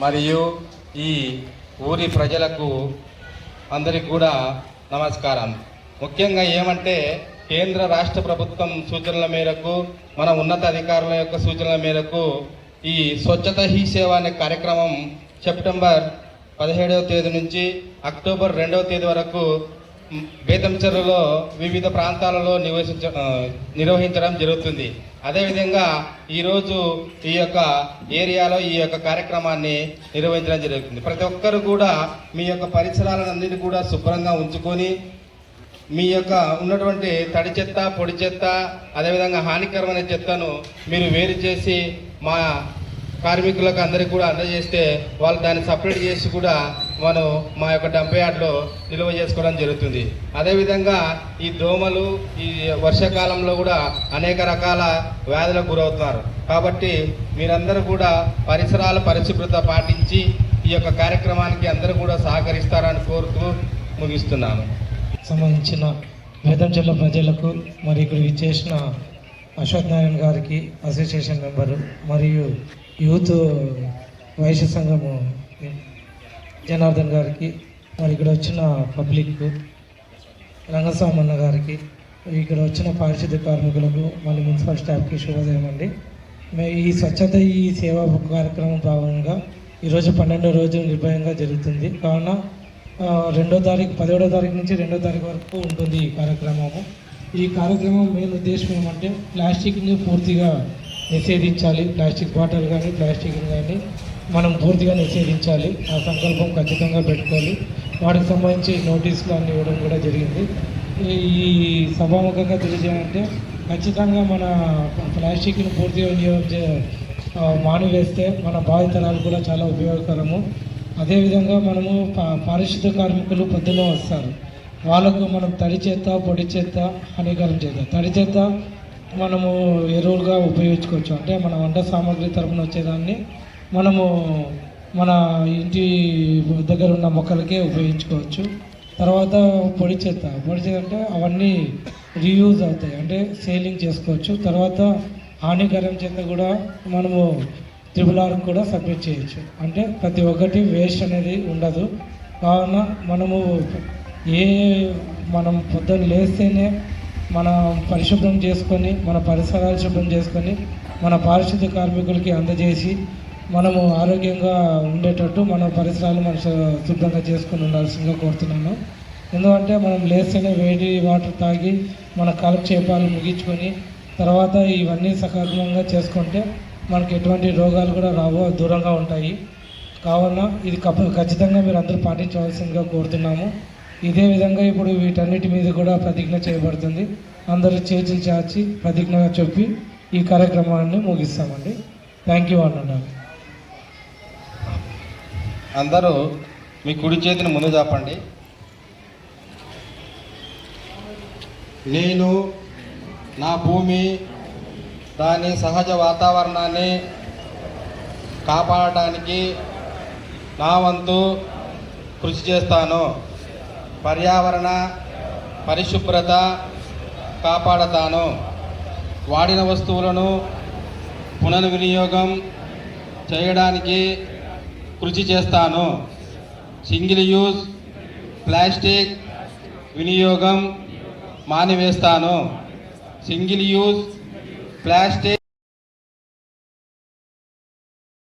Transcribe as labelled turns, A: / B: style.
A: మరియు ఈ ఊరి ప్రజలకు అందరికి కూడా నమస్కారం. ముఖ్యంగా ఏమంటే కేంద్ర రాష్ట్ర ప్రభుత్వం సూచనల మేరకు మన ఉన్నత అధికారుల యొక్క సూచనల మేరకు ఈ స్వచ్ఛత హీ సేవ అనే కార్యక్రమం సెప్టెంబర్ పదిహేడవ తేదీ నుంచి అక్టోబర్ రెండవ తేదీ వరకు బేతంచెరులో వివిధ ప్రాంతాలలో నివసించ నిర్వహించడం జరుగుతుంది. అదేవిధంగా ఈరోజు ఈ యొక్క ఏరియాలో ఈ యొక్క కార్యక్రమాన్ని నిర్వహించడం జరుగుతుంది. ప్రతి ఒక్కరు కూడా మీ యొక్క పరిసరాలన్నింటినీ కూడా శుభ్రంగా ఉంచుకొని మీ యొక్క ఉన్నటువంటి తడి చెత్త పొడి చెత్త అదేవిధంగా హానికరమైన చెత్తను మీరు వేరు చేసి మా కార్మికులకు అందరికీ కూడా అందజేస్తే వాళ్ళు దాన్ని సపరేట్ చేసి కూడా మనం మా యొక్క డంప్ యార్డ్లో నిల్వ చేసుకోవడం జరుగుతుంది. అదేవిధంగా ఈ దోమలు ఈ వర్షాకాలంలో కూడా అనేక రకాల వ్యాధులకు గురవుతున్నారు. కాబట్టి మీరందరూ కూడా పరిసరాల పరిశుభ్రత పాటించి ఈ యొక్క కార్యక్రమానికి అందరూ కూడా సహకరిస్తారని కోరుతూ ముగిస్తున్నాను.
B: సంబంధించిన వేదం జిల్లా ప్రజలకు మరి ఇక్కడ విచ్చేసిన అశోక్ నారాయణ గారికి అసోసియేషన్ మెంబరు మరియు యూత్ వైశ్య సంఘము జనార్దన్ గారికి మరి ఇక్కడ వచ్చిన పబ్లిక్ రంగస్వామన్న గారికి ఇక్కడ వచ్చిన పారిశుద్ధ్య కార్మికులకు మళ్ళీ మున్సిపల్ స్టాఫ్కి శుభోదయం అండి. ఈ స్వచ్ఛత ఈ సేవా కార్యక్రమం భాగంగా ఈరోజు పన్నెండో రోజు నిర్భయంగా జరుగుతుంది. కావున రెండో తారీఖు పదిహేడో తారీఖు నుంచి రెండో తారీఖు వరకు ఉంటుంది ఈ కార్యక్రమము. ఈ కార్యక్రమం మెయిన్ ఉద్దేశం ఏమంటే ప్లాస్టిక్ని పూర్తిగా నిషేధించాలి. ప్లాస్టిక్ బాటిల్ కానీ ప్లాస్టిక్ కానీ మనం పూర్తిగా నిషేధించాలి. ఆ సంకల్పం ఖచ్చితంగా పెట్టుకోవాలి. వాటికి సంబంధించి నోటీసులు అన్ని ఇవ్వడం కూడా జరిగింది. ఈ- సభాముఖంగా తెలియజేయాలంటే ఖచ్చితంగా మన ప్లాస్టిక్ని పూర్తిగా వినియోగం మానివేస్తే మన భావితరాలు కూడా చాలా ఉపయోగకరము. అదేవిధంగా మనము పా- పారిశుద్ధ కార్మికులు పొద్దున వస్తారు. వాళ్ళకు మనం తడి చెత్త పొడి చెత్త హానికరం చేద్దాం తడి చెత్త మనము ఎరువులుగా ఉపయోగించుకోవచ్చు. అంటే మన వంట సామాగ్రి తరపున వచ్చేదాన్ని మనము మన ఇంటి దగ్గర ఉన్న మొక్కలకే ఉపయోగించుకోవచ్చు. తర్వాత పొడి చెత్త. పొడి చెత్త అంటే అవన్నీ రీయూజ్ అవుతాయి. అంటే సేలింగ్ చేసుకోవచ్చు. తర్వాత హానికరం చెత్త కూడా మనము త్రిబుల్ ఆర్కి కూడా సబ్మిట్ చేయొచ్చు. అంటే ప్రతి ఒక్కటి వేస్ట్ అనేది ఉండదు. కావున మనము ఏ మనం పొద్దున్న లేస్తేనే మన పరిశుభ్రం చేసుకొని మన పరిసరాలు శుభ్రం చేసుకొని మన పారిశుద్ధ్య కార్మికులకి అందజేసి మనము ఆరోగ్యంగా ఉండేటట్టు మన పరిసరాలు మన శుద్ధంగా శుభ్రంగా చేసుకొని ఉండాల్సిందిగా కోరుతున్నాను. ఎందుకంటే మనం లేస్తేనే వేడి వాటర్ తాగి మన కాలక్షేపాలు ముగించుకొని తర్వాత ఇవన్నీ సకాలంగా చేసుకుంటే మనకి ఎటువంటి రోగాలు కూడా రావు దూరంగా ఉంటాయి. కావున ఇది ఖచ్చితంగా మీరు అందరూ పాటించవలసిందిగా కోరుతున్నాము. ఇదే విధంగా ఇప్పుడు వీటన్నిటి మీద కూడా ప్రతిజ్ఞ చేయబడుతుంది. అందరూ చేతులు చాచి ప్రతిజ్ఞగా చెప్పి ఈ కార్యక్రమాన్ని ముగిస్తామండి. థ్యాంక్ యూ అన్నాను
A: అందరూ మీ కుడి చేతిని ముందు చాపండి. నేను నా భూమి దాని సహజ వాతావరణాన్ని కాపాడటానికి నా వంతు కృషి చేస్తాను. పర్యావరణ పరిశుభ్రత కాపాడతాను. వాడిన వస్తువులను పునర్వినియోగం చేయడానికి కృషి చేస్తాను. సింగిల్ యూజ్ ప్లాస్టిక్ వినియోగం మానివేస్తాను. Single use plastic